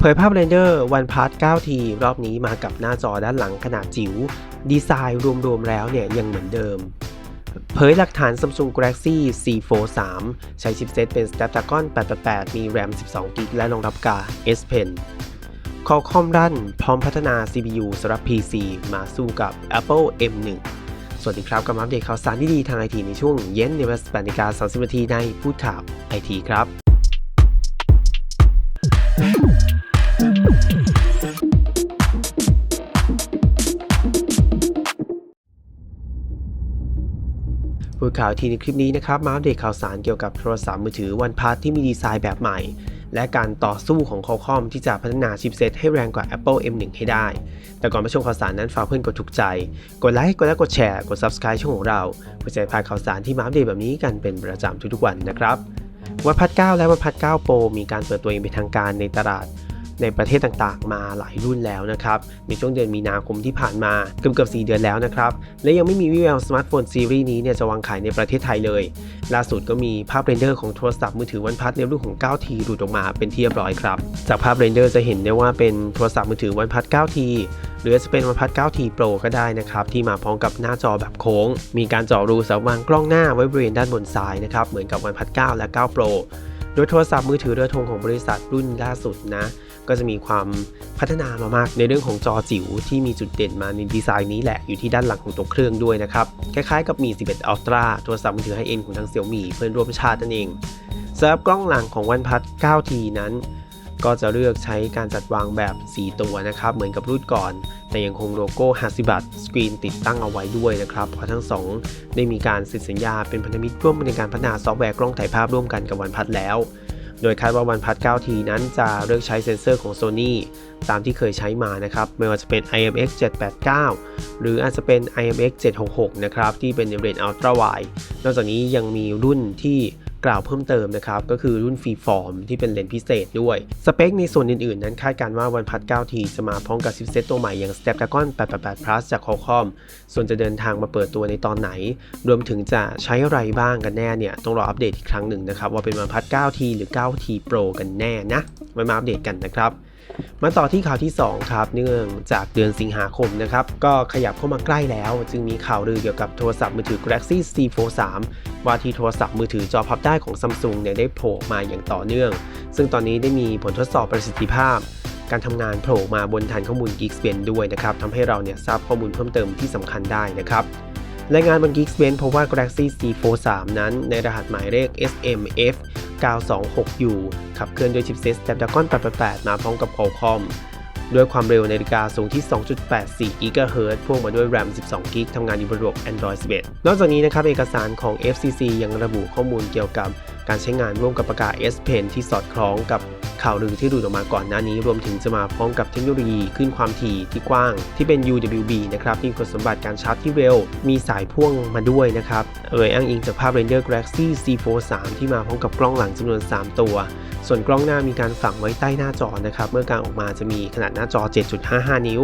เผยภาพเรนเดอร์วันพาร์ท 9T รอบนี้มากับหน้าจอด้านหลังขนาดจิ๋ว ดีไซน์รวมๆแล้วเนี่ยยังเหมือนเดิม เผยหลักฐาน Samsung Galaxy C Fold 3ใช้ชิปเซตเป็น Snapdragon 888 มี RAM 12 g b และรองรับการ S Pen Qualcomm รันพร้อมพัฒนา CPU สำหรับ PC มาสู้กับ Apple M1 สวัสดีครับกับมาอัปเดตข่าวสารดีๆทางไอทีในช่วงเย็นในเวลา18นาฬิกา30นาทีในพูดข่าวไอทีครับ ข่าวทีในคลิปนี้นะครับมาอัปเดตข่าวสารเกี่ยวกับโทรศัพท์มือถือวันพัทที่มีดีไซน์แบบใหม่ และการต่อสู้ของ Qualcomm ที่จะพัฒนาชิปเซตให้แรงกว่า Apple M1 ให้ได้ แต่ก่อนไปชมข่าวสารนั้นฝากเพื่อนกดถูกใจ กดไลค์กดและกดแชร์กด Subscribe ช่องของเราเพื่อจะได้พาข่าวสารที่มาอัปเดตแบบนี้กันเป็นประจำทุกๆวันนะครับวันพัท9และวันพัท9 Pro มีการเปิดตัวอย่างเป็นทางการในตลาด ในประเทศต่างๆ มาหลายรุ่นแล้วนะครับในช่วงเดือนมีนาคมที่ผ่านมาเกือบเกือบ4เดือนแล้วนะครับและยังไม่มีวิแววสมาร์ทโฟนซีรีส์นี้เนี่ยจะวางขายในประเทศไทยเลย ล่าสุดก็มีภาพเรนเดอร์ของโทรศัพท์มือถือวันพัทในรุ่นของ 9T หลุดออกมาเป็นที่เรียบร้อยครับจากภาพเรนเดอร์จะเห็นได้ว่าเป็นโทรศัพท์มือถือวันพัท 9T หรือจะเป็นวันพัท 9T Pro ก็ได้นะครับที่มาพร้อมกับหน้าจอแบบโค้ง มีการเจาะรูสำหรับวางกล้องหน้าไว้บริเวณด้านบนซ้ายนะครับเหมือนกับวันพัท9และ 9 Pro โดยโทรศัพท์มือถือเรือธงของบริษัทรุ่นล่าสุดนะ ก็จะมีความพัฒนามามากในเรื่องของจอจิ๋วที่มีจุดเด่นมาในดีไซน์นี้แหละอยู่ที่ด้านหลังของตัวเครื่องด้วยนะครับ คล้ายๆกับมี 11 Ultra โทรศัพท์มือถือไฮเอ็นของทาง Xiaomi เพื่อนร่วมชาตินั่นเองสำหรับกล้องหลังของ OnePlus 9T นั้น ก็จะเลือกใช้การจัดวางแบบ 4 ตัวนะครับ เหมือนกับรุ่นก่อน แต่ยังคงโลโก้ฮาซิบัตสกรีนติดตั้งเอาไว้ด้วยนะครับเพราะทั้ง 2 ได้มีการเซ็นสัญญาเป็นพันธมิตรร่วมในการพัฒนาซอฟต์แวร์กล้องถ่ายภาพร่วมกันกับ OnePlus แล้ว โดยคาดว่า OnePlus 9T นั้นจะเลือกใช้เซ็นเซอร์ของ Sony ตามที่เคยใช้มานะครับ ไม่ว่าจะเป็น IMX 789 หรืออาจจะเป็น IMX 766 นะครับ ที่เป็นเลนส์ Ultra Wide นอกจากนี้ยังมีรุ่นที่ กล่าวเพิ่มเติมนะครับ ก็คือรุ่นฟรีฟอร์มที่เป็นเลนส์พิเศษด้วย สเปคในส่วนอื่นๆ นั้นคาดการว่าวันพัด 9T จะมาพร้อมกับชิปเซตตัวใหม่อย่าง Snapdragon 888 Plus จาก Qualcomm ส่วนจะเดินทางมาเปิดตัวในตอนไหน รวมถึงจะใช้อะไรบ้างกันแน่เนี่ย ต้องรออัปเดตอีกครั้งหนึ่งนะครับ ว่าเป็นวันพัด 9T หรือ 9T Pro กันแน่นะไว้มาอัปเดตกันนะครับ มาต่อที่ข่าวที่ 2 ครับ เนื่องจากเดือนสิงหาคมนะครับ ก็ขยับเข้ามาใกล้แล้ว จึงมีข่าวลือเกี่ยวกับโทรศัพท์มือถือ Galaxy C Fold 3ว่าที่โทรศัพท์มือถือจอพับได้ของ Samsung เนี่ยได้โผล่มาอย่างต่อเนื่อง ซึ่งตอนนี้ได้มีผลทดสอบประสิทธิภาพ การทำงานโผล่มาบนฐานข้อมูล Geekbench ด้วยนะครับทำให้เราเนี่ยทราบข้อมูลเพิ่มเติมที่สำคัญได้นะครับรายงานบน Geekbench พบว่า Galaxy C Fold 3นั้นในรหัสหมายเลข SMF 926U ขับเคลื่อนด้วยชิปเซต Snapdragon 888 มาพร้อมกับ Qualcomm ด้วยความเร็วนาฬิกาสูงที่ 2.84 GHz พ่วงมาด้วย RAM 12 GB ทำงานอยู่บนระบบ Android 11 นอกจากนี้นะครับ เอกสารของ FCC ยังระบุข้อมูลเกี่ยวกับการใช้งานร่วมกับปากกา S Pen ที่สอดคล้องกับ ข่าวลือที่ดูดออกมาก่อนหน้านี้รวมถึงจะมาพร้อมกับเทคโนโลยีขึ้นความถี่ที่กว้าง ที่เป็น UWB นะครับที่มีคุณสมบัติการชาร์จที่เร็ว มีสายพ่วงมาด้วยนะครับเอ่ยอ้างอิงจากภาพ Ranger Galaxy C Fold 3ที่มาพร้อมกับกล้องหลังจำนวน 3 ตัว ส่วนกล้องหน้ามีการฝังไว้ใต้หน้าจอนะครับเมื่อการออกมาจะมีขนาดหน้าจอ 7.55 นิ้ว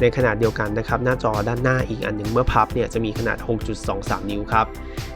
ในขนาดเดียวกันนะครับหน้าจอด้านหน้าอีกอันหนึ่งเมื่อพับเนี่ยจะมีขนาด 6.23 นิ้วครับ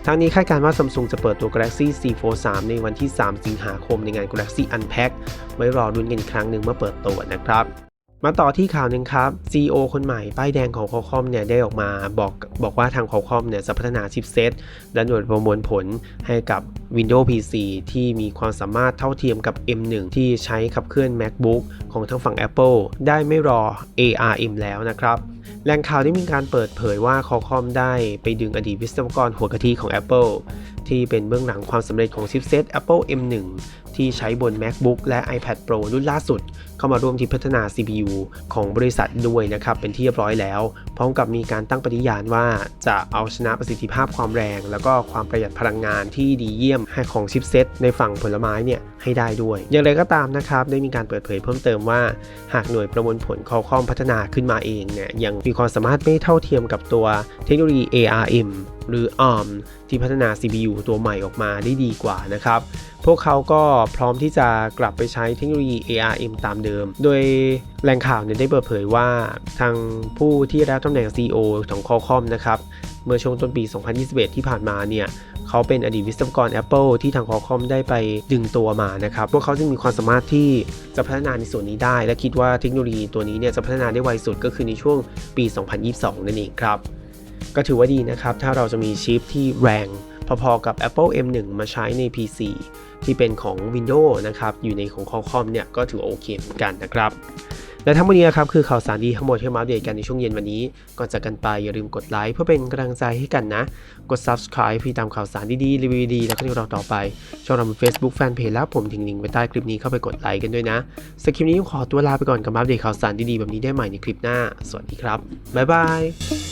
ทั้งนี้คาดการณ์ว่า Samsung จะเปิดตัว Galaxy C Fold 3 ในวันที่ 3 สิงหาคมในงาน Galaxy Unpack ไว้รอรุ้นกันอีกครั้งหนึ่งเมื่อเปิดตัวนะครับ มาต่อที่ข่าวหนึ่งครับ CEO คนใหม่ ป้ายแดงของ Qualcomm เนี่ยได้ออกมาบอกบอกว่าทาง Qualcomm เนี่ยจะพัฒนาชิปเซตและหน่วยประมวลผลให้กับ Windows PC ที่มีความสามารถเท่าเทียมกับ M1 ที่ใช้ขับเคลื่อน MacBook ของทางฝั่ง Apple ได้ไม่รอ ARM แล้วนะครับแหล่งข่าวได้มีการเปิดเผยว่า Qualcomm ได้ไปดึงอดีตวิศวกรหัวกะทิของ Apple ที่เป็นเบื้องหลังความสำเร็จของชิปเซต Apple M1 ที่ใช้บน MacBook และ iPad Pro รุ่นล่าสุด เข้ามาร่วมที่พัฒนา CPU ของบริษัทด้วยนะครับ เป็นที่เรียบร้อยแล้ว พร้อมกับมีการตั้งปฏิญาณว่าจะเอาชนะประสิทธิภาพความแรง แล้วก็ความประหยัดพลังงานที่ดีเยี่ยมให้ของชิปเซตในฝั่งผลไม้เนี่ยให้ได้ด้วย อย่างไรก็ตามนะครับ ได้มีการเปิดเผยเพิ่มเติมว่า หากหน่วยประมวลผล Qualcomm พัฒนาขึ้นมาเองเนี่ยยังมีความสามารถไม่เท่าเทียมกับตัวเทคโนโลยี ARM หรือ ARM ที่พัฒนา CPU ตัวใหม่ออกมาได้ดีกว่านะครับ พวกเขาก็พร้อมที่จะกลับไปใช้เทคโนโลยี ARM ตามเดิม โดยแหล่งข่าวเนี่ยได้เปิดเผยว่าทางผู้ที่รับตำแหน่ง CEO ของ Qualcomm นะครับ เมื่อช่วงต้นปี 2021 ที่ผ่านมาเนี่ยเขาเป็นอดีตวิศวกร Apple ที่ทาง Qualcomm ได้ไปดึงตัวมานะครับ พวกเขาจึงมีความสามารถที่จะพัฒนาในส่วนนี้ได้ และคิดว่าเทคโนโลยีตัวนี้เนี่ยจะพัฒนาได้ไวสุดก็คือในช่วงปี 2022 นั่นเองครับ ก็ถือว่าดีนะครับ ถ้าเราจะมีชิปที่แรงพอๆกับ Apple M1 มาใช้ใน PC ที่เป็นของ Windows นะครับ อยู่ในของ Qualcomm เนี่ยก็ถือว่าโอเคเหมือนกันนะครับ และทั้งหมดนี้นะครับคือข่าวสารดีทั้งหมดที่มาอัปเดตกันในช่วงเย็นวันนี้ ก่อนจากกันไปอย่าลืมกดไลค์เพื่อเป็นกำลังใจให้กันนะ กด subscribe เพื่อตามข่าวสารดีๆรีวิวดีๆแล้วก็ที่เราต่อไป ช่องเราบน Facebook Fanpage แล้วผมทิ้งลิงก์ไว้ใต้คลิปนี้เข้าไปกดไลค์กันด้วยนะสำหรับคลิปนี้ขอตัวลาไปก่อนกับมาอัปเดตข่าวสารดีๆแบบนี้ได้ใหม่ในคลิปหน้า สวัสดีครับบ๊ายบาย